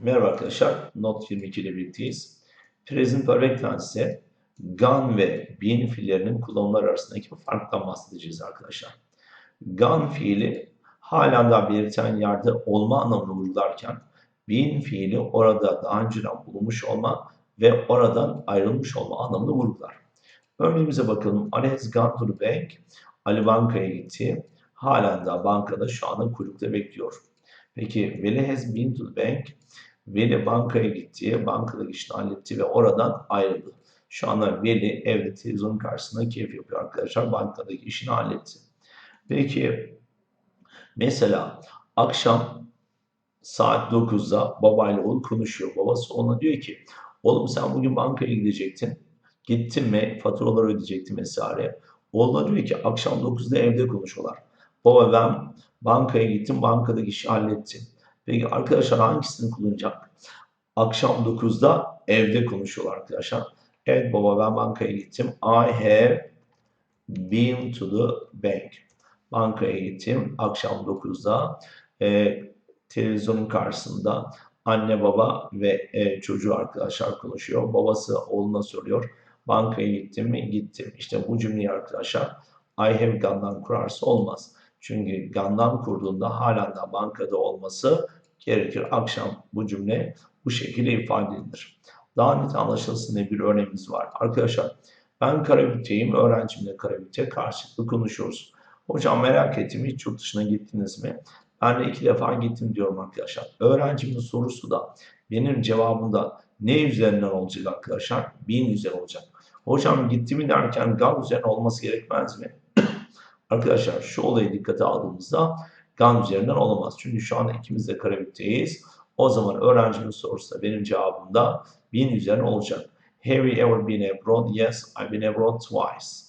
Merhaba arkadaşlar, Not 22 ile birlikteyiz. Present Perfect Tense'de gone ve been fiillerinin kullanımlar arasındaki farktan bahsedeceğiz arkadaşlar. Gone fiili halen daha belirten yerde olma anlamını vurgularken been fiili orada daha önceden bulunmuş olma ve oradan ayrılmış olma anlamını vurgular. Örneğimize bakalım. Ali has gone to the bank. Ali bankaya gitti. Halen daha bankada şu anda kuyrukta bekliyor. Peki Veli has been to the bank. Veli bankaya gitti, bankadaki işini halletti ve oradan ayrıldı. Şu anda Veli evde televizyonun karşısında keyif yapıyor arkadaşlar. Bankadaki işini halletti. Peki mesela akşam saat 9'da babayla oğul konuşuyor. Babası ona diyor ki oğlum sen bugün bankaya gidecektin. Gittin mi? Faturaları ödeyecektin vesaire. Oğluna diyor ki akşam 9'da evde konuşuyorlar. Baba ben bankaya gittim, bankadaki işi hallettim. Peki arkadaşlar hangisini kullanacak? Akşam 9'da evde konuşuyorlar arkadaşlar. Evet baba ben bankaya gittim. I have been to the bank. Bankaya gittim. Akşam 9'da e, televizyonun karşısında anne baba ve e, çocuğu arkadaşlar konuşuyor. Babası oğluna soruyor. Bankaya gittim mi? Gittim. İşte bu cümleyi arkadaşlar I have gone'dan kurarsa olmaz. Çünkü gandan kurduğunda halen de bankada olması gerekir. Akşam bu cümle bu şekilde ifade edilir. Daha net anlaşılsın diye bir örneğimiz var. Arkadaşlar ben Karabük'teyim, öğrencimle Karabük'te karşılıklı konuşuyoruz. Hocam merak ettim hiç yurt dışına gittiniz mi? Ben de iki defa gittim diyorum arkadaşlar. Öğrencimin sorusu da benim cevabım da ne üzerinden olacak arkadaşlar? Bin üzerinden olacak. Hocam gitti mi derken gal üzerine olması gerekmez mi? Arkadaşlar şu olayı dikkate aldığımızda GAN üzerinden olamaz. Çünkü şu anda ikimiz de Karabük'teyiz. O zaman öğrencimin sorusu benim cevabım da 1000 üzerine olacak. Have you ever been abroad? Yes, I've been abroad twice.